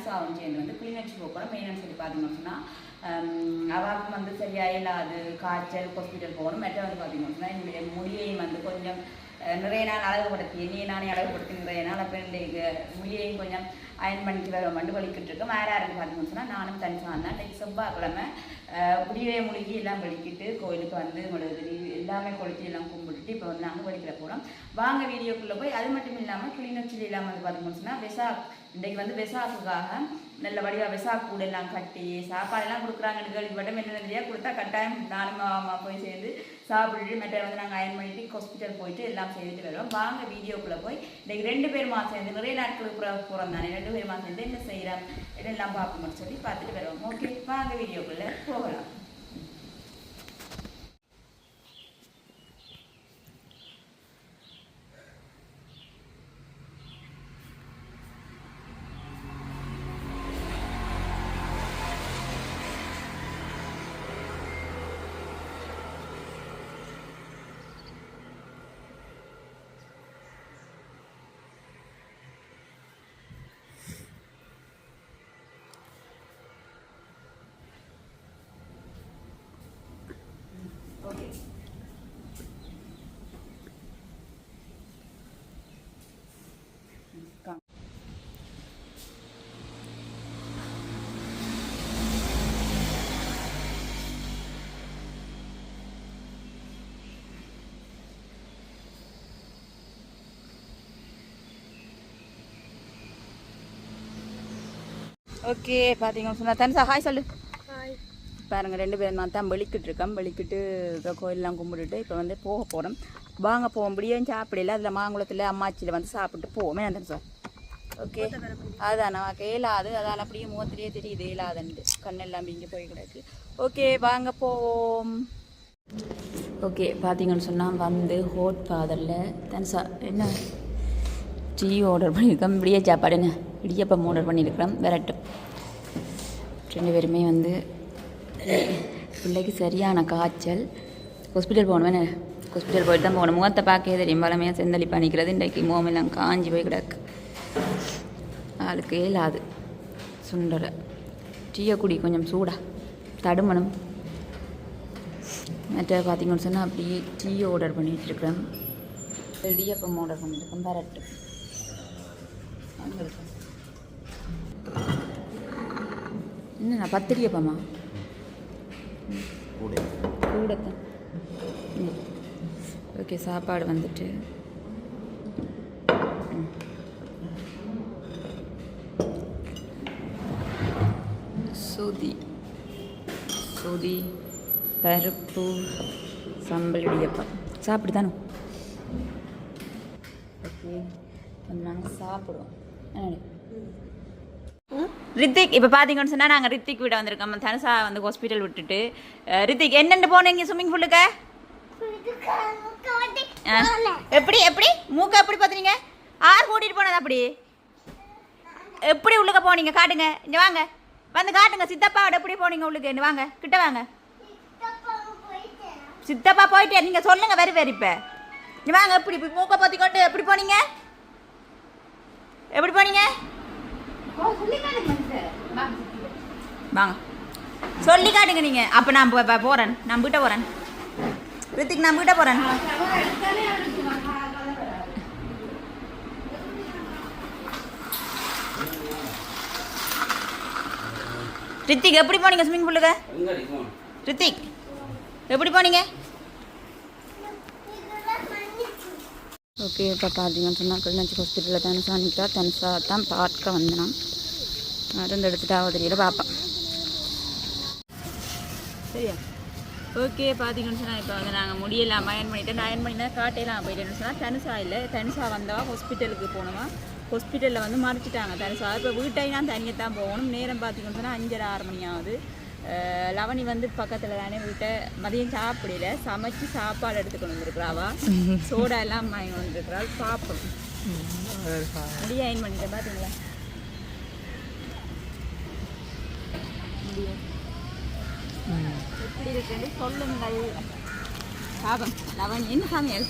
வந்து ஆகும் சேர்ந்து வந்து கிளிநொச்சி போகிறோம் மெயினாக சொல்லி பார்த்தீங்கன்னு சொன்னால் அவளுக்கு வந்து சரியாக இல்லாது காய்ச்சல் ஹாஸ்பிட்டல் போகணும் மெட்ட வந்து பார்த்தீங்கன்னு சொன்னால் என்னுடைய முடியையும் வந்து கொஞ்சம் நிறைய நாள் அழகுபடுத்தி என்னையை நானே அழகுபடுத்தி நிறைய நாள் அப்போ என்னுடைய முடியையும் கொஞ்சம் அயன் பண்ணிக்கிற மண்டு வலிக்கிட்டு இருக்கோம் வேற யாருக்கு பார்த்தீங்கன்னு சொன்னால் நானும் தனிச்சாக தான். இன்றைக்கி செவ்வாய்க்கிழமை அஹ், முடிவே முழுகி எல்லாம் வலிக்கிட்டு கோயிலுக்கு வந்து உங்களுக்கு எல்லாமே கொளுத்தி எல்லாம் கும்பிட்டுட்டு இப்போ வந்து நாங்கள் வலிக்கிற போகிறோம் வாங்க வீடியோக்குள்ளே போய் அது மட்டும் இல்லாமல் கிளிநொச்சியில் இல்லாமல் வந்து பார்த்தீங்கன்னு சொன்னால் விசா இன்றைக்கு வந்து விசாக்குக்காக நல்ல வடிவாக வெசாக் கூட எல்லாம் கட்டி சாப்பாடெல்லாம் கொடுக்குறாங்கன்னு கேள்விப்பட்டோம் என்ன நிறையா கொடுத்தா கட்டாயம் நானும் அம்மா போய் சேர்ந்து சாப்பிட்டு மெட்டை வந்து நாங்கள் அயன் பண்ணிட்டு ஹாஸ்பிட்டல் போயிட்டு எல்லாம் செய்துட்டு வருவோம். வாங்க வீடியோக்குள்ளே போய் இன்றைக்கி ரெண்டு பேருமா சேர்ந்து நிறைய நாட்களுக்கு போகிறோம் தானே ரெண்டு பேருமா சேர்ந்து என்ன செய்கிறோம் இதெல்லாம் பார்க்கணும்னு சொல்லி பார்த்துட்டு வருவோம். ஓகே வாங்க வீடியோக்குள்ளே போ ஓகே ஓகே பார்த்தீங்கன்னு சொன்னால் தனிசா ஹாய் சொல்லு. பாருங்க ரெண்டு பேரும் நான் தான் வெளிக்கிட்டு இருக்கோம் வெளிக்கிட்டு கோயிலெலாம் கும்பிட்டுட்டு இப்போ வந்து போக போகிறோம் வாங்க போவோம். முடியும் சாப்பிடல. அதில் மாங்குளத்தில் அம்மாச்சியில் வந்து சாப்பிட்டு போவோமே அந்த சார் ஓகே. அதான் நமக்கு இயலாது அதான் அப்படியே முகத்திலேயே தெரியுது இயலாதுன்ட்டு கண்ணெல்லாம் இங்கே போய் கிடக்கு. ஓகே வாங்க போவோம். ஓகே பார்த்தீங்கன்னு சொன்னால் வந்து ஹோட் ஃபாதரில் தன்சா என்ன? டீ ஆர்டர் பண்ணியிருக்கோம். விடிய சாப்பாடு என்ன? இடியப்பம் ஆர்டர் பண்ணியிருக்கிறோம். விரட்டு. ரெண்டு பேருமே வந்து பிள்ளைக்கு சரியான காய்ச்சல். ஹாஸ்பிட்டல் போகணுமே. என்ன ஹாஸ்பிட்டல் போயிட்டு தான் போகணும். முகத்தை பார்க்கவே தெரியும். பழமையாக செந்தளி பண்ணிக்கிறது இன்றைக்கு முகமெல்லாம் காஞ்சி போய் கிடக்கு. ஆளுக்கு இயலாது. சுண்டரை டீயை குடி. கொஞ்சம் சூடா. தடுமணும். மற்ற பார்த்தீங்கன்னு சொன்னால் அப்படியே டீ ஆர்டர் பண்ணிட்டு இருக்கிறேன் இடியப்பம் ஆர்டர் பண்ணியிருக்கேன் பரட்டு அங்கே இருக்கு என்னண்ணா பத்திரியப்பமா கூடத்தான். ஓகே சாப்பாடு வந்துட்டு. சொதி. சொதி பருப்பு சம்பல் இடியப்பம். சாப்பிடு தானே? ஓகே. நாங்கள் சாப்பிடுவோம். ரித்திக் இப்போ பார்த்தீங்கன்னு சொன்னால் நாங்கள் ரித்திக் வீட வந்திருக்கோம். தனுசா வந்து ஹாஸ்பிட்டல் விட்டுட்டு. ரித்திக் என்னென்ன போனீங்க ஸ்விம்மிங் பூலுக்கு எப்படி எப்படி? மூக்க எப்படி பார்த்துறீங்க ஆறு கூட்டிகிட்டு போனது அப்படி? எப்படி உள்ளுக்க போனீங்க? காட்டுங்க. இங்கே வாங்க. வந்து காட்டுங்க. சித்தப்பாவோட எப்படி போனீங்க உள்ளுக்கு? வாங்க. கிட்ட வாங்க. சித்தப்பா போயிட்டே நீங்கள் சொல்லுங்க வெறி வெறி இப்போ. இங்க வாங்க எப்படி மூக்க மூக்க பற்றிக்கொண்டு எப்படி போனீங்க? எப்படி போனீங்க? வாங்க. சொல்லி காட்டுங்க நீங்க. அப்ப நான் போ- போ- போறேன். நான் வீட்டை போறேன். ரித்திக் நான் வீட்டை போறேன். ரித்திக் எப்படி போனீங்க ஸ்விம்மிங் பூலுக்கு ரித்திக் எப்படி போனீங்க? ஓகே இப்போ பார்த்தீங்கன்னு சொன்னால் கிளிநொச்சி ஹாஸ்பிட்டலில் தனுசா நிற்கிறா தனுசா தான் பார்க்க வந்தான் மருந்து எடுத்துட்டு ஆக தெரியல பார்ப்பேன் சரியா? ஓகே பார்த்தீங்கன்னு சொன்னால் இப்போ வந்து நாங்கள் முடியலாம் அயன் பண்ணிவிட்டு அயன் பண்ணினா காட்டையெல்லாம் போயிட்டேன்னு சொன்னால் தனுசா இல்லை தனுசா வந்தவா ஹாஸ்பிட்டலுக்கு போனவா? ஹாஸ்பிட்டலில் வந்து மறைச்சிட்டாங்க தனுசா இப்போ வீட்டையும் தனியாக தான் போகணும். நேரம் பார்த்தீங்கன்னு சொன்னால் அஞ்சரை ஆறு மணி ஆகுது. லவனி வந்து பக்கத்தில் தானே வீட்டை மதியம் சாப்பிடல. சமைச்சு சாப்பாடு எடுத்துக்கொண்டு வந்துருக்குறாவா? சோடா எல்லாம் வாங்கி வந்துருக்குறாள். முடிய அயன் பண்ணிட்டேன் பார்த்தீங்களா எப்படி இருக்குன்னு சொல்லுங்கள். சாதம் லவன் என்ன சமையல்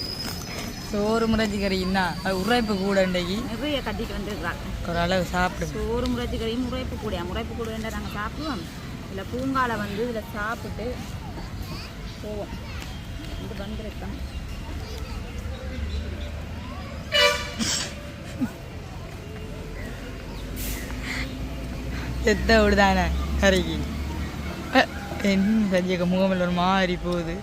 சோறு முறைச்சி கறின்னா உரைப்பு கூட இன்றைக்கு. நிறைய கட்டிட்டு வந்துருக்குறாங்க ஒரு அளவு சாப்பிடும் சோறு முறைச்சி கறியும் முறைப்பு கூடியா? முறைப்பு கூட நாங்கள் சாப்பிடுவோம். இதில் பூங்கால வந்து இதில் சாப்பிட்டு போவோம். இது வந்திருக்கோம் செத்த விடுதானே கறிக்கு அஹ், என்ன சஞ்சக முகமில் ஒரு மாதிரி போகுது.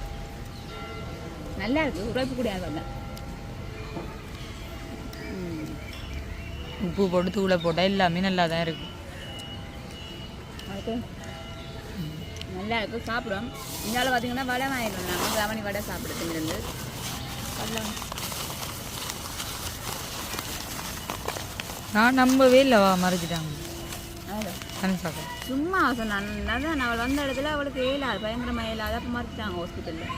நல்லா இருக்கு. உரைப்பு கூடியா வந்தேன் உப்பு போட்டு தூளை போட்டால் எல்லாமே நல்லா தான் இருக்கு. அதுக்கு நல்லா இருக்கு சாப்பிடுவோம். இந்தால பார்த்தீங்கன்னா வடை வாங்கிட்டு நாங்கள் லவணி வடை சாப்பிடுறது இருந்து. நான் நம்பவே இல்லைவா மறைச்சிட்டாங்க சும்மா சொன்னான் அதான் அவள் வந்த இடத்துல அவளுக்கு ஏழாது பயங்கரமாக ஏழாது அப்போ மறைச்சிட்டாங்க ஹாஸ்பிட்டலில்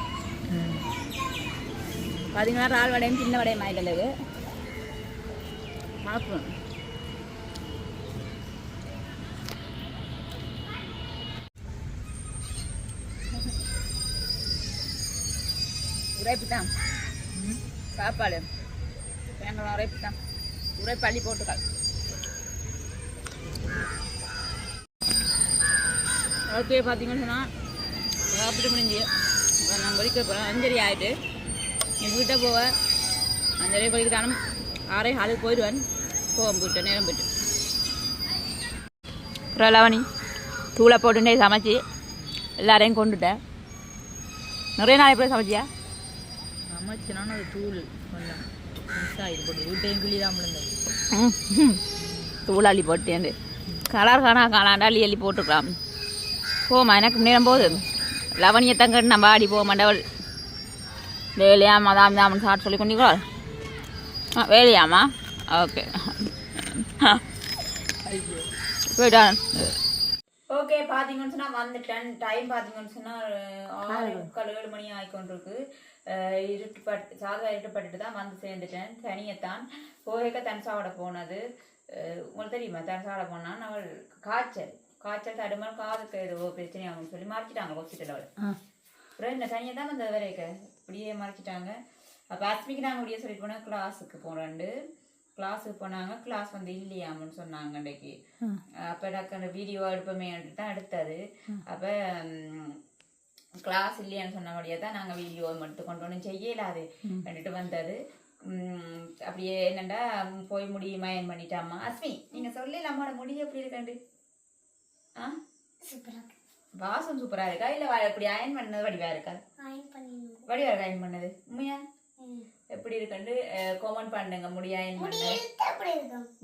பார்த்தீங்கன்னா ரால் வடையும் சின்ன வடையும் ஆயிட்டலுக்கு சாப்பிடும் உரைப்பு தான் சாப்பாடு. பயங்கரம் உரைப்பு தான் உரைப்பு அள்ளி போட்டுக்காள். ஓகே பார்த்தீங்கன்னு சொன்னால் சாப்பிட்டு முடிஞ்சு நான் குளிக்க போகிறேன் அஞ்சரி ஆகிட்டு எங்கள் வீட்டை போவேன் அஞ்சரை குளிக்கிறானும் ஆறே ஹாலுக்கு போயிடுவேன். போவோம் போயிட்டு நேரம் போயிட்டு. அப்புறம் லவனி தூளை போட்டுட்டே சமைச்சி எல்லாரையும் கொண்டுட்டேன். நிறைய நாள் எப்படி சமைச்சியா? சமைச்சினாலும் அது தூள் கொஞ்சம் மிஸ் ஆகிட்டு போட்டு வீட்டையும் கிளி தான் விழுந்தது. தூள் அள்ளி போட்டேன் கலர் காணா காணாண்டா அள்ளி அள்ளி போட்டுக்கலாம். போமா எனக்கு நேரம் போகுது. லவனியை தங்கட்டு நம்ம ஆடி போக மாட்டவள் வேலையாமா தாம் தாமன் சாப்பிட்டு சொல்லி கொண்டீங்களோ ஆ வேலையாமா ஓகே. போயிட்டான் ஓகே பார்த்தீங்கன்னு சொன்னால் வந்துட்டேன். டைம் பார்த்தீங்கன்னு சொன்னால் ஆறு முக்கால் ஏழு மணி ஆகிக்கொண்டிருக்கு இருட்டுப்பட்டு சாதா இருட்டுப்பட்டுட்டு தான் வந்து சேர்ந்துட்டேன். தனியத்தான். போகைக்க தன்சாவோட போனது. உங்களுக்கு தெரியுமா? தன்சாவோட போனான் அவள் காய்ச்சல். காய்ச்சல் தடுமல் காதுக்கு ஏதோ பிரச்சனை ஆகும்னு சொல்லி மறைச்சிட்டாங்க ஹாஸ்பிட்டல் அவள் அப்புறம் இந்த தனியை தான் வந்து வரைக்க இப்படியே மறைச்சிட்டாங்க. அப்போ அஸ்மிக்கு நாங்கள் இப்படியே சொல்லிட்டு போனால் கிளாஸுக்கு போகிறோண்டு கிளாஸுக்கு போனாங்க. கிளாஸ் வந்து இல்லையாமன்னு சொன்னாங்க அன்றைக்கு. அப்போ அந்த வீடியோ எடுப்பமேன்ட்டு தான் எடுத்தது. அப்போ கிளாஸ் இல்லையான்னு சொன்னபடியே தான் நாங்கள் வீடியோ மட்டும் கொண்டு ஒன்றும் செய்யலாது. கண்டுட்டு வந்தது. உம், அப்படியே என்னண்டா போய் முடி மயன் பண்ணிட்டாமா அஸ்மி நீங்கள் சொல்லல அம்மாவோட முடி எப்படி இருக்கண்டு? ஆ? வாசம் சூப்பரா இருக்கா? இல்ல இப்படி அயன் பண்ணது வடிவா இருக்கா? வடிவா இருக்கா அயன் பண்ணது? உண்மையா? எப்படி இருக்குன்னு கமெண்ட் பண்ணுங்க. முடி அயன் பண்ண.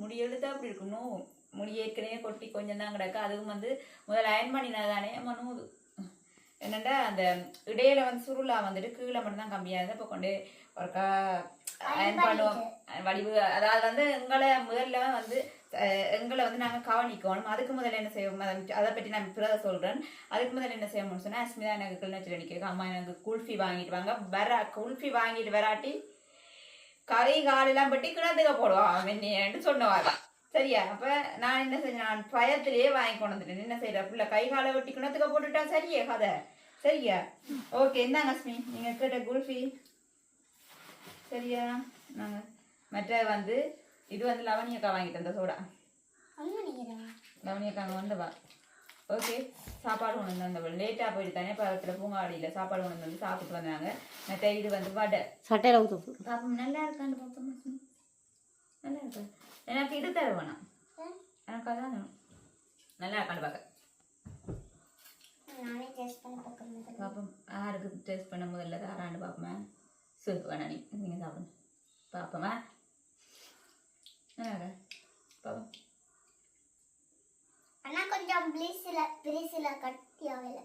முடி எழுத்து அப்படி இருக்கணும் முடி ஏற்கனவே கொட்டி கொஞ்சம் தான் கிடக்கு. அதுவும் வந்து முதல்ல அயன் பண்ணினா தானே மனூது என்னண்டா அந்த இடையில வந்து சுருளா வந்துட்டு கீழே மட்டும்தான் கம்மியா இருந்தது இப்போ கொண்டு ஒருக்கா அயன் பண்ணுவோம். வடிவு அதாவது வந்து எங்களை முதல்ல வந்து எங்களை வந்து நாங்கள் கவனிக்கணும். அதுக்கு முதல்ல என்ன செய்வோம்? அதை- பத்தி பற்றி நான் பிறகு சொல்கிறேன் அதுக்கு முதல்ல என்ன செய்யணும்னு சொன்னால் அஸ்மிதா எனக்கு கிளிநொச்சியில் நிற்கிறேன் அம்மா எனக்கு குல்ஃபி வாங்கிட்டு வாங்க. வர குல்ஃபி வாங்கிட்டு வராட்டி கரை காலெல்லாம் பட்டி கிணத்துக்க போடுவான். என்னன்னு சொன்னவாங்க சரியா? அப்ப நான் என்ன செஞ்சேன் நான் பயத்திலேயே வாங்கி கொண்டு வந்துட்டேன். என்ன செய்யற பிள்ளை கை காலை வெட்டி கிணத்துக்க போட்டுட்டா சரியே கதை? சரியா? ஓகே இந்தாங்க அஸ்மி நீங்க கேட்ட குல்ஃபி. சரியா? நாங்க மற்ற வந்து இது வந்து லவணியக்கா வாங்கிட்டு வந்த சோடா. லவணியக்கா அங்கே வந்தவா ஓகே சாப்பாடு கொண்டு வந்தவள். லேட்டாக போயிட்டு தானே பக்கத்தில் பூங்காடியில் சாப்பாடு கொண்டு வந்து சாப்பிட்டு வந்தாங்க. மற்ற இது வந்து வடை. சட்டையில் ஊற்று பாப்போம் நல்லா இருக்கான்னு பாப்போம் லட்சுமி. நல்லா இருக்கா எனக்கு இது தர வேணாம். எனக்கு அதான் நல்லா இருக்கான்னு பார்க்க பாப்போம். யாருக்கு டேஸ்ட் பண்ண முதல்ல தாரான்னு பார்ப்போமா சூப் வேணா நீ. நீங்கள் சாப்பிடுங்க. பார்ப்போமா நல்லா இருக்கா பாப்போம். ஆனா கொஞ்சம் பிளீஸ்ல பிரிசில கட்டியாவில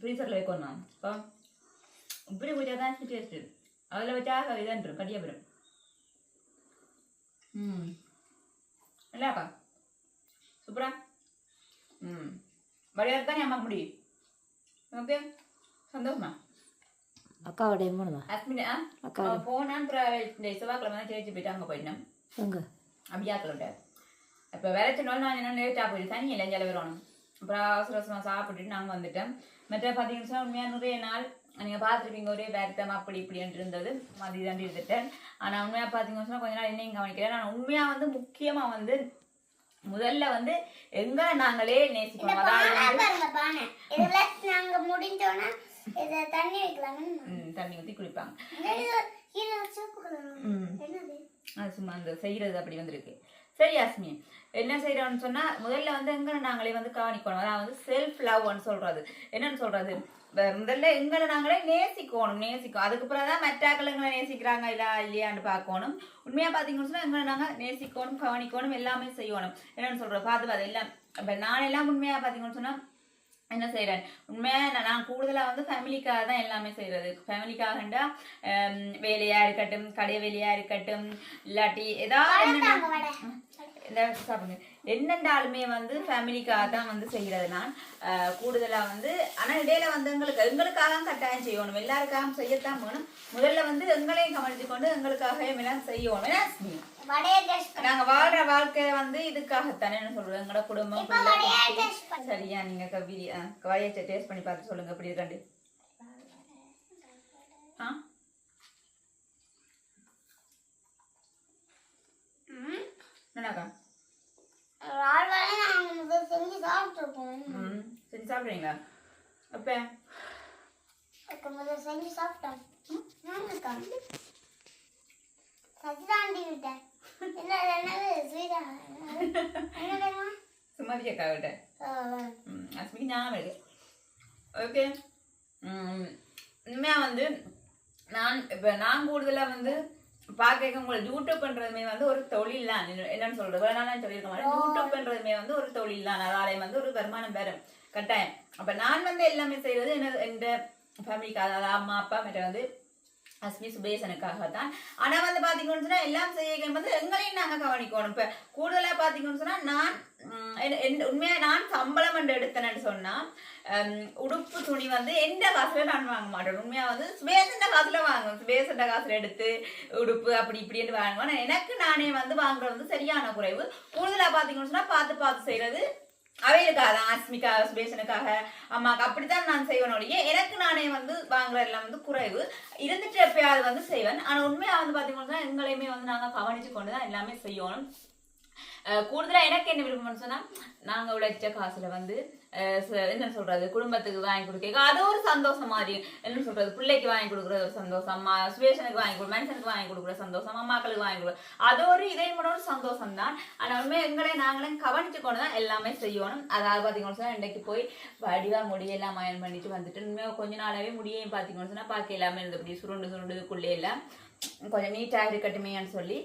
ஃப்ரீசரில் வைக்கணும்? இப்போ இப்படி வச்சா தான் டேஸ்ட்டு அதில் வச்சா இதான்ட்டு கட்டியா போயிடும். ம் நல்லாக்கா சூப்பரா ம் வழியாக தான் அம்மா முடியும் ஓகே சந்தோஷமா அக்காவோட எம்மனுதா அஸ்மின் ஆ போனான் அப்புறம் இந்த செவ்வாய்க்கிழமை தான் சேர்த்து போயிட்டு அங்கே போயிட்டேன் எங்க அப்படியாக்களோட இப்போ வேலை சொன்னாலும் நான் என்ன லேட்டாக போயிட்டு தனி இல்லை ஜல வரணும் அப்புறம் அவசர அவசரமாக சாப்பிட்டுட்டு நாங்கள் வந்துட்டோம் மற்ற பார்த்தீங்கன்னு உண்மையாக நிறைய நாள் நீங்கள் பார்த்துருப்பீங்க ஒரே வருத்தம் அப்படி இப்படின்ட்டு இருந்தது. மதி தாண்டி இருந்துட்டேன். ஆனால் உண்மையாக பார்த்தீங்கன்னு கொஞ்ச நாள் என்னையும் கவனிக்கிறேன் நான் உண்மையாக வந்து முக்கியமாக வந்து முதல்ல வந்து எங்களை நாங்களே நேசிக்கணும் அதாவது நாங்க முடிஞ்சோன்னா இத தண்ணி ஊற்றி குடிப்பாங்க. அது சும்மா அந்த செய்கிறது அப்படி வந்திருக்கு. சரி யாஸ்மி. என்ன செய்யறோம்னு சொன்னா முதல்ல வந்து எங்களை நாங்களே வந்து கவனிக்கணும். அதான் வந்து செல்ஃப் லவ்னு சொல்றது. என்னன்னு சொல்றது? முதல்ல எங்களை நாங்களே நேசிக்கணும் நேசிக்கும் அதுக்கு பிறகு தான் மற்றாக்கள் எங்களை நேசிக்கிறாங்க இல்லா இல்லையான்னு பார்க்கணும். உண்மையா பாத்தீங்கன்னு சொன்னா எங்களை நாங்க நேசிக்கணும் கவனிக்கணும் எல்லாமே செய்யணும். என்னன்னு சொல்கிறோம் பார்த்து பார்த்து எல்லாம் இப்ப நான் எல்லாம் உண்மையா பாத்தீங்கன்னு சொன்னா என்ன செய்கிறேன் உண்மையாக நான் கூடுதலாக வந்து ஃபேமிலிக்காக தான் எல்லாமே செய்கிறது ஃபேமிலிக்காகண்டா வேலையாக இருக்கட்டும் கடை வேலையாக இருக்கட்டும் இல்லாட்டி ஏதாவது இந்த சாப்பிடுங்க. என்னென்றாலுமே வந்து ஃபேமிலிக்காக தான் வந்து செய்கிறது நான். அஹ், கூடுதலா வந்து ஆனா இடையில வந்து எங்களுக்கு எங்களுக்காக கட்டாயம் செய்யணும். எல்லாருக்காக செய்யத்தான் வேணும். முதல்ல வந்து எங்களையும் கவனித்து கொண்டு எங்களுக்காக எல்லாம் செய்யணும் ஏன்னா, நாங்க வாழ்ற வாழ்க்கை வந்து இதுக்காகத்தானே என்ன சொல்றோம் எங்களோட குடும்பம். சரியா நீங்க கவிரி வடையை டேஸ்ட் பண்ணி பார்த்து சொல்லுங்க. எப்படி இருக்காண்டு ஆ? என்னக்கா ரால் வடை நாங்க முதல் செஞ்சு சாப்பிட்டுருக்கோம் ம் சரி சாப்பிடுறீங்களா? அப்ப? செஞ்சு சுமதி அஸ்மிக்கு ஞாபகம் இருக்கு. ஓகே. உண்மையாக வந்து நான் இப்போ நான் கூடுதலாக வந்து பார்க்க உங்களை யூடியூப் பண்ணுறதுமே வந்து ஒரு தொழில் தான். என்ன- என்னன்னு சொல்றது? நான் சொல்லியிருக்க மாட்டேன். யூடியூப் பண்ணுறதுமே வந்து ஒரு தொழில் தான். அதாலே வந்து ஒரு வருமானம் பெறும். கட்டாயம். அப்போ நான் வந்து எல்லாமே செய்கிறது என்ன எந்த ஃபேமிலிக்காக அதாவது அம்மா அப்பா மற்ற வந்து அஸ்மி சுபேசனுக்காக தான் ஆனா வந்து பாத்தீங்கன்னு சொன்னால் எல்லாம் செய்ய வந்து எங்களையும் நாங்க கவனிக்கணும். இப்ப கூடுதலா பாத்தீங்கன்னு சொன்னால் நான் என்ன- உண்மையா நான் சம்பளம் என்று எடுத்தேன்னு சொன்னா உடுப்பு துணி வந்து எந்த காசுல நான் வாங்க மாட்டேன். உண்மையா வந்து சுபேசண்ட காசுல வாங்குவேன். சுபேசண்ட காசுல எடுத்து உடுப்பு அப்படி இப்படின்னு வாங்குவேன். எனக்கு நானே வந்து வாங்குறது வந்து சரியான குறைவு. கூடுதலா பாத்தீங்கன்னு சொன்னா பார்த்து பார்த்து செய்யறது அவைகளுக்காக தான் ஆஸ்மிக்கா சுபேஷனுக்காக அம்மாவுக்கு அப்படித்தான் நான் செய்வேன் ஒழிய எனக்கு நானே வந்து வாங்குறதுல எல்லாம் வந்து குறைவு. இருந்துட்டு எப்பயாவது வந்து செய்வேன். ஆனா உண்மையா வந்து பாத்தீங்கன்னா எங்களையுமே வந்து நாங்க கவனிச்சு கொண்டு தான் எல்லாமே செய்யணும். அஹ் கூடுதலா எனக்கு என்ன விருப்பம்னு சொன்னா நாங்க உழைச்ச காசுல வந்து என்ன சொல்றது குடும்பத்துக்கு வாங்கி கொடுக்க அது ஒரு சந்தோஷம் மாதிரி என்ன சொல்றது பிள்ளைக்கு வாங்கி கொடுக்குறது ஒரு சந்தோஷம் சுவேஷனுக்கு வாங்கி கொடு மனுஷனுக்கு வாங்கி கொடுக்குற சந்தோஷம் அம்மாக்களுக்கு வாங்கி கொடுக்க அது ஒரு இதே கூட ஒரு சந்தோஷம் தான் ஆனா உண்மை எங்களை நாங்களே கவனிச்சு கொண்டு தான் எல்லாமே செய்யணும். அதாவது பாத்தீங்கன்னு சொன்னா இன்றைக்கு போய் வடிவா முடியெல்லாம் மயன் பண்ணிட்டு வந்துட்டு உண்மையா கொஞ்ச நாளாவே முடியையும் பாத்தீங்கன்னு சொன்னா பார்க்க எல்லாமே இருந்தபடி சுருண்டு சுருண்டுக்குள்ளே எல்லாம் கொஞ்சம் நீட்டாக இருக்கட்டுமேன்னு சொல்லி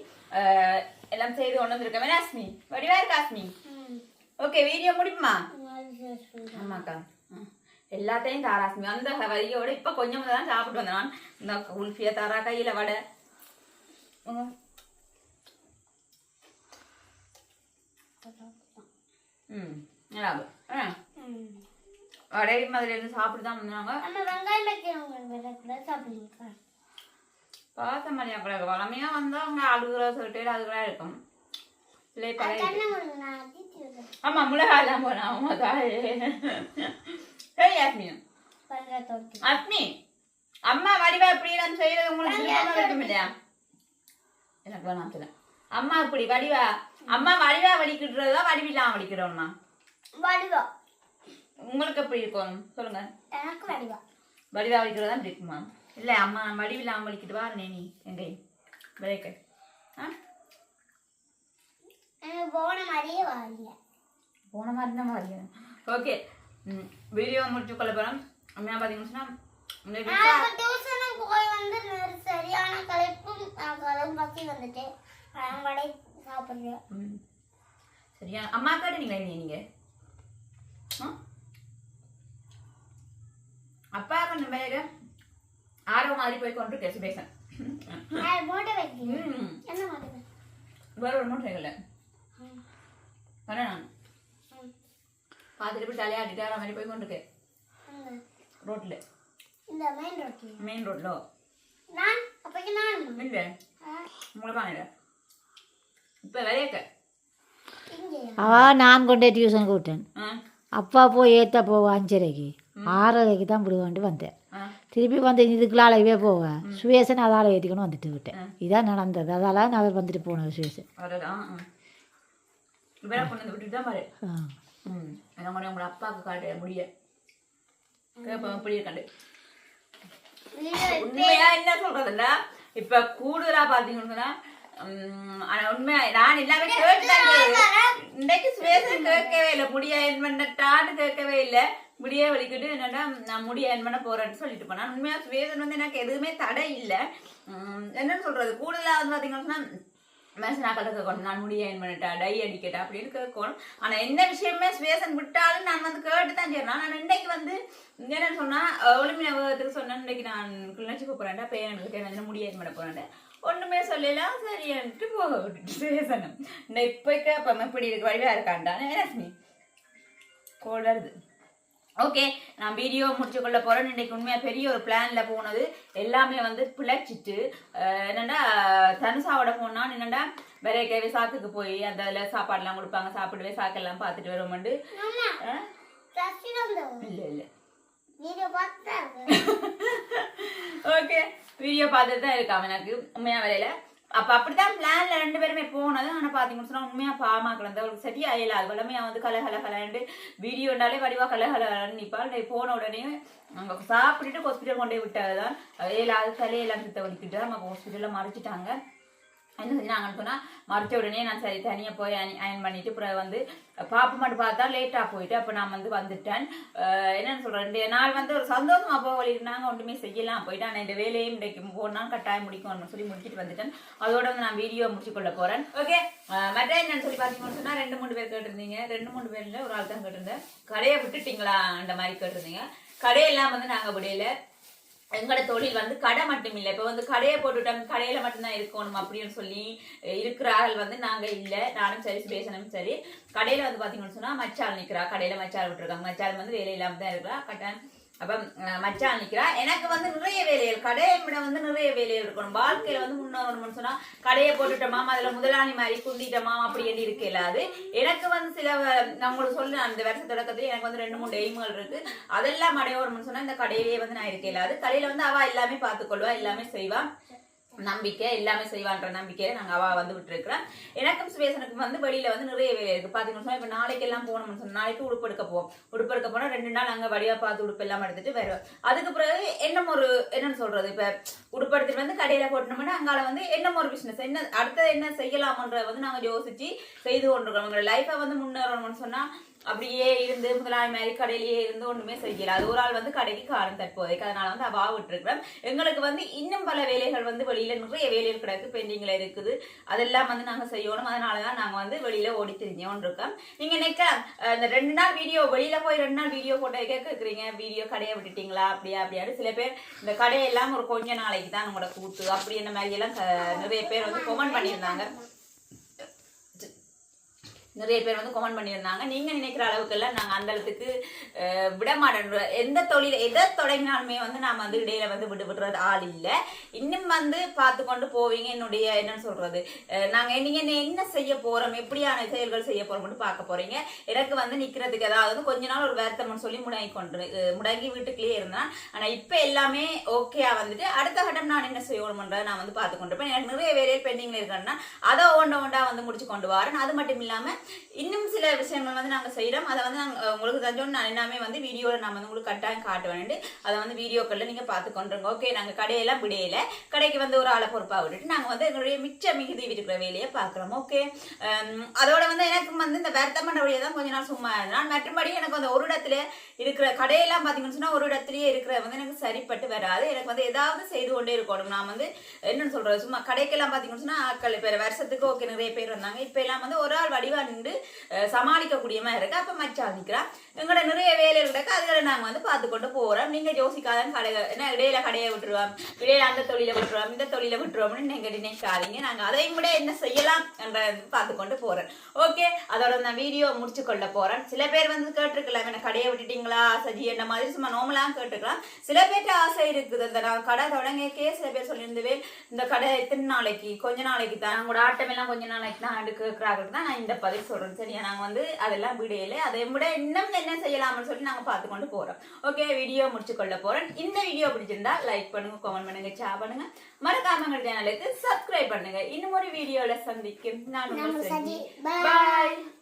எல்லாம் செய்து கொண்டு வந்திருக்கேன் ராஸ்மி வடிவா இருக்கு ஆஸ்மி ம். ஓகே வீடியோ சரி. ஆமாக்கா. எல்லாத்தையும் தாராஸ்மி அந்த வரியோட இப்ப கொஞ்சம் தான் சாப்பிட்டு வந்தேன் இந்த குல்ஃபியா தாரா கையில வடை. ம். வடை மாதிரி இருந்து சாப்பிட்டு தான் வந்தாங்க நம்ம வெங்காயம் வைக்கிறவங்க வேற கூட சாப்பிடுங்க பாசமணியா கூட வளமையா வந்தா அவங்க அழுகுற சொல்லிட்டு அதுக்கெல்லாம் இருக்கும் இல்லை பழைய கண்ணை மூடுங்க நான் தீத்தி விடுறேன் ஆமா மிளகாய் எல்லாம் போனா ஆமா தாயே சரி அஸ்மி அம்மா வடிவா இப்படி நான் செய்யறது உங்களுக்கு இருக்கும் இல்லையா எனக்கு வேணாம் சொல்ல அம்மா இப்படி வடிவா அம்மா வடிவா வடிக்கிட்டுறதா வடிவில்லாம் வடிக்கிறோம்மா வடிவா உங்களுக்கு எப்படி இருக்கும் சொல்லுங்க எனக்கு வடிவா வடிவா வடிக்கிறதா பிடிக்குமா இல்ல அம்மா வடிவில்லாம் வலிக்கிட்டு வா நீ எங்க பிரேக்க ஆ? போன மாதிரியே வரல போன மாதிரி தான் மாதிரி ஓகே வீடியோ முடிச்சு கொள்ள போகிறோம் அம்மா பார்த்தீங்கன்னு நான் போய் வந்து சரியான களைப்பும் களைப்பு பசி வந்துட்டு. நான் வடை சாப்பிடுறேன். சரியா? அம்மா நீ நீங்க? ஆ? அப்பா கொஞ்சம் பேரு. போய் கொண்டு நான் வை? வேற ஒரு மூட்டை இல்லை ம். வரேன் நான். பார்த்துட்டு போய் தலையாட்டிட்டு ஆரோ மாதிரி போய் கொண்டு இருக்கேன் அங்க. ரோட்ல. இந்த மெயின் ரோட்ல மெயின் ரோட்ல நான்? அப்பக்கு நானும்? இல்லை உங்களை பாருங்க இப்போ விளையாக்க இங்கே அவ நான் கொண்டே டியூஷனுக்கு விட்டேன். ஆ. அப்பா போய் ஏற்ற போவ அஞ்சரைக்கு. ஆறரைக்கு தான் விடுவாண்டு வந்தேன். திருப்பி வந்து இதுக்குள்ளாலவே போவேன் சுவேசன் அதால் ஏற்றிக்கணும் வந்துட்டு விட்டேன். இதான் நடந்தது. அதால நான் வந்துட்டு போனது சுவேசன். அப்பாவுக்கு காட்டுற முடிய. உண்மையா என்ன சொல்றதுன்னா இப்ப கூடுதலா பாத்தீங்கன்னா ஆனா உண்மையா நான் எல்லாமே கேட்டுதான் இன்னைக்கு சுவேசன் கேட்கவே இல்லை. முடிய என் பண்ணட்டான்னு கேட்கவே இல்லை. முடிய வலிக்கிட்டு என்னன்னா நான் முடிய என் பண்ண போறேன்னு சொல்லிட்டு போனேன் உண்மையா சுவேதன் வந்து எனக்கு எதுவுமே தடை இல்லை. என்னன்னு சொல்றது? கூடுதலா வந்து பாத்தீங்கன்னா மனுஷனாக்கள் கேட்கணும் நான் முடிய என் பண்ணிட்டா டை அடிக்கட்டா அப்படின்னு கேட்கணும் ஆனா என்ன விஷயமே சுவேசன் விட்டாலும் நான் வந்து கேட்டு தான் செய்யணும் நான் இன்னைக்கு வந்து என்னன்னு சொன்னா ஒளிமி நவகத்துக்கு சொன்னேன். இன்னைக்கு நான் கிளிநொச்சி போறேன்டா பேரனுக்கு என்ன முடிய என் பண்ண போறேன் ஒண்ணுமே சொல்லலாம் சரின்ட்டு போக விட்டுட்டு சுவேசனம் இந்த இப்போ கேட்பேன் இப்படி இருக்கு வழியாக இருக்காண்டான்னு ரஷ்மி கோல் வருது. ஓகே நான் வீடியோ முடிச்சு கொள்ள போறேன். இன்னைக்கு உண்மையா பெரிய ஒரு பிளான்ல போனது. எல்லாமே வந்து பிழைச்சிட்டு என்னடா தனுசாவோட போனா என்னடா விரைக்கவே சாக்குக்கு போய் அந்த இதுல சாப்பாடுலாம் கொடுப்பாங்க. சாப்பிடுவே சாக்கெல்லாம் பார்த்துட்டு வந்தோம் இல்ல இல்ல. ஓகே வீடியோ பார்த்துட்டு தான் இருக்கான் எனக்கு. உண்மையா வேலையில. அப்ப அப்படிதான் பிளான்ல ரெண்டு பேருமே போனது. ஆனா பாத்தீங்கன்னு சொன்னா உண்மையா பாமா கிடந்த அவளுக்கு சரியா இயலாது வளமையா வந்து கல கல கலண்டு வீடியோனாலே வடிவா கலகல கல நிப்பாள். போன உடனே அங்க சாப்பிட்டுட்டு ஹாஸ்பிட்டல் கொண்டு போய் விட்டதுதான். இயலாது தலையெல்லாம் சுத்த வலிக்கிட்டு நம்ம ஹாஸ்பிட்டல்ல மறைச்சிட்டாங்க. என்ன செஞ்சாங்கன்னு சொன்னால் மறைச்ச உடனே நான் சரி தனியாக போய் அயன் அயன் பண்ணிவிட்டு அப்புறம் வந்து பாப்ப மட்டும் பார்த்தா லேட்டாக போயிட்டு அப்போ நான் வந்து வந்துட்டேன். என்னென்னு சொல்கிறேன் ரெண்டு நாள் வந்து ஒரு சந்தோஷமாக போக வழிஇருந்தாங்க ஒன்றுமே செய்யலாம். போயிட்டு ஆனால் இந்த வேலையும் இன்றைக்கு போனால் கட்டாயம் முடிக்கும்னு சொல்லி முடிச்சிட்டு வந்துட்டேன். அதோட வந்து நான் வீடியோ முடிச்சுக்கொள்ள போகிறேன் ஓகே மற்ற என்னன்னு சொல்லி பார்த்தீங்கன்னு சொன்னால் ரெண்டு மூணு பேர் கேட்டிருந்தீங்க. ரெண்டு மூணு பேரில் ஒரு ஆள் தான் கேட்டிருந்தேன். கடையை விட்டுட்டீங்களா அந்த மாதிரி கேட்டிருந்தீங்க. கடையெல்லாம் வந்து நாங்கள் விடையில எங்களோட தொழில் வந்து கடை மட்டும் இல்லை. இப்போ வந்து கடையை போட்டுட்டோம். கடையில மட்டும்தான் இருக்கணும் அப்படின்னு சொல்லி இருக்கிறார்கள் வந்து நாங்க இல்ல. நானும் சரி பேசணும் சரி. கடையில வந்து பார்த்தீங்கன்னு சொன்னா மச்சால் நிற்கிறா கடையில மச்சால் விட்டுருக்காங்க. மச்சால் வந்து வேலை இல்லாமல் தான் இருக்கிறா கட்டாயம் அப்ப மச்சான் நிக்கிறா எனக்கு வந்து நிறைய வேலைகள் கடையை விட வந்து நிறைய வேலைகள் இருக்கணும். வாழ்க்கையில வந்து முன்னோரணும்னு சொன்னா கடையை போட்டுட்டோமா அதுல முதலாளி மாதிரி குந்திட்டோமா அப்படி எண்ணி இருக்க இல்லாது. எனக்கு வந்து சில நம்மளுக்கு நான் உங்களுக்கு அந்த வருஷ தொடக்கத்துல எனக்கு வந்து ரெண்டு மூணு எய்ம்கள் இருக்கு. அதெல்லாம் அடையோரம்னு சொன்னா இந்த கடையிலேயே வந்து நான் இருக்க இல்லாது. கடையில வந்து அவ எல்லாமே பார்த்துக்கொள்வா எல்லாமே செய்வா. நம்பிக்கை எல்லாமே செய்வான்ற நம்பிக்கையில நாங்க அவா வந்து விட்டுருக்கிறோம் எனக்கும் சுவேசனுக்கும் வந்து வெளியில வந்து நிறைய வேலை இருக்கு. பாத்தீங்கன்னு சொன்னா இப்ப நாளைக்கு எல்லாம் போனோம்னு சொன்னா நாளைக்கு உடுப்பு எடுக்க போவோம். உடுப்பு எடுக்க போனா ரெண்டு நாள் அங்க வடிவா பார்த்து உடுப்பு எல்லாம் எடுத்துட்டு வருவோம் அதுக்கு பிறகு என்ன ஒரு என்னன்னு சொல்றது இப்ப உடுப்பு எடுத்துட்டு வந்து கடையில போட்டோம்னா அங்கால வந்து என்ன ஒரு பிசினஸ் என்ன அடுத்தது என்ன செய்யலாமன்றத வந்து நாங்க யோசிச்சு செய்து கொண்டிருக்கோம். எங்களோட லைஃபை வந்து முன்னேறணும்னு சொன்னா அப்படியே இருந்து முதலாளி மாதிரி கடையிலேயே இருந்து ஒண்ணுமே செய்யல. அது ஒரு ஆள் வந்து கடைக்கு காரணம் தற்போதைக்கு. அதனால வந்து அவா விட்டுருக்கிறோம் எங்களுக்கு வந்து இன்னும் பல வேலைகள் வந்து வெளியில நிறைய வேலைகள் கிடக்கு பெண்டிங்ல இருக்குது. அதெல்லாம் வந்து நாங்க செய்யணும். அதனாலதான் நாங்க வந்து வெளியில ஓடி திரிஞ்சோம் இருக்கோம் நீங்க நிக்க இந்த ரெண்டு நாள் வீடியோ வெளியில போய் ரெண்டு நாள் வீடியோ போட்டோ கேட்குறீங்க வீடியோ கடையை விட்டுட்டீங்களா? அப்படியா அப்படியான்னு சில பேர் இந்த கடையெல்லாம் ஒரு கொஞ்ச நாளைக்கு தான் உங்களோட கூத்து அப்படி என்ன மாதிரி எல்லாம் நிறைய பேர் வந்து கொமெண்ட் பண்ணியிருந்தாங்க. நிறைய பேர் வந்து கமெண்ட் பண்ணியிருந்தாங்க. நீங்க நினைக்கிற அளவுக்கெல்லாம் நாங்கள் அந்த அளவுக்கு விட எந்த தொழில் எதை தொடங்கினாலுமே வந்து நாம வந்து இடையில வந்து விட்டு விடுறது ஆள் இல்லை. இன்னும் வந்து பார்த்து கொண்டு போவீங்க. என்னுடைய என்னன்னு சொல்றது? நாங்கள் நாங்க நீங்க என்ன என்ன செய்ய போறோம்? எப்படியான செயல்கள் செய்ய போறோம்னு பார்க்க போறீங்க. எனக்கு வந்து நிக்கிறதுக்கு ஏதாவது கொஞ்ச நாள் ஒரு வருத்தம்னு சொல்லி முடங்கி கொண்டு முடங்கி வீட்டுக்குள்ளேயே இருந்தேன். ஆனா இப்ப எல்லாமே ஓகேயா வந்துட்டு அடுத்த கட்டம் நான் என்ன செய்யணும்ன்றதை நான் வந்து பார்த்து கொண்டு இருப்பேன். எனக்கு நிறைய வேலையில் பெண்டிங்ல இருக்கேன்னா அதை ஒண்ட ஒண்டா வந்து முடிச்சு கொண்டு வரேன். அது மட்டும் இல்லாம இன்னும் சில விஷயங்கள் வந்து நாங்கள் செய்கிறோம் அதை வந்து நாங்கள் உங்களுக்கு தெரிஞ்சோன்னு நான் எல்லாமே வந்து வீடியோவில் நான் வந்து உங்களுக்கு கட்டாயம் காட்டுவேன் அதை வந்து வீடியோக்களில் நீங்கள் பார்த்துக்கொண்டுருங்க. ஓகே நாங்கள் கடையெல்லாம் விடையில. கடைக்கு வந்து ஒரு ஆளை பொறுப்பாக விட்டுட்டு நாங்கள் வந்து எங்களுடைய மிச்ச மிகுதி இருக்கிற வேலையை பார்க்குறோம். ஓகே அதோட வந்து எனக்கு வந்து இந்த வருத்தம் பண்ண வழியை தான் கொஞ்ச நாள் சும்மா இருந்தால் மற்றபடி எனக்கு அந்த ஒரு இடத்துல இருக்கிற கடையெல்லாம் பார்த்தீங்கன்னு சொன்னால் ஒரு இடத்துலயே இருக்கிற வந்து எனக்கு சரிப்பட்டு வராது. எனக்கு வந்து ஏதாவது செய்து கொண்டே இருக்கணும். நான் வந்து என்னன்னு சொல்றது? சும்மா கடைக்கெல்லாம் பார்த்தீங்கன்னு சொன்னால் ஆட்கள் இப்போ வருஷத்துக்கு ஓகே நிறைய பேர் வந்தாங்க. இப்போ எல்லாம் வந்து ஒரு ஆள் வடிவா நின்று அஹ், இருக்கு. அப்போ மச்சான் நிற்கிறா எங்களோட நிறைய வேலைகள் கிடக்கு. அதுகளை நாங்கள் வந்து பார்த்து கொண்டு போகிறோம் நீங்கள் யோசிக்காதான் கடை என்ன இடையில கடையை விட்டுருவோம். இடையில அந்த தொழிலை விட்டுருவோம். இந்த தொழிலை விட்டுருவோம்னு நீங்கள் நினைக்காதீங்க. நாங்கள் அதையும் விட என்ன செய்யலாம் என்ற பார்த்து கொண்டு போகிறேன் ஓகே? அதோட நான் வீடியோ முடிச்சு கொள்ள போகிறேன் சில பேர் வந்து கேட்டிருக்கலாம் என்ன கடையை விட்டுட்டீங்களா? சஜி என்ன மாதிரி சும்மா நோமலாம் கேட்டுக்கலாம். சில பேர்ட்ட ஆசை இருக்குது. அந்த நான் கடை தொடங்கக்கே சில பேர் சொல்லியிருந்தவே இந்த கடை எத்தனை நாளைக்கு? கொஞ்ச நாளைக்கு தான். உங்களோட ஆட்டம் எல்லாம் கொஞ்ச நாளைக்கு தான் எடுக்கிறாங்க தான் நான் இந்த பதிவு சொல்லி சொல்றோம். சரியா? நாங்க வந்து அதெல்லாம் விடையில. அதை விட இன்னும் என்ன செய்யலாம்னு சொல்லி நாங்க பார்த்து கொண்டு போறோம். ஓகே வீடியோ முடிச்சு கொள்ள போறோம். இந்த வீடியோ பிடிச்சிருந்தா லைக் பண்ணுங்க கமெண்ட் பண்ணுங்க ஷேர் பண்ணுங்க. மறக்காம எங்க சேனலுக்கு சப்ஸ்கிரைப் பண்ணுங்க. இன்னும் ஒரு வீடியோல சந்திக்கும். நான். பாய்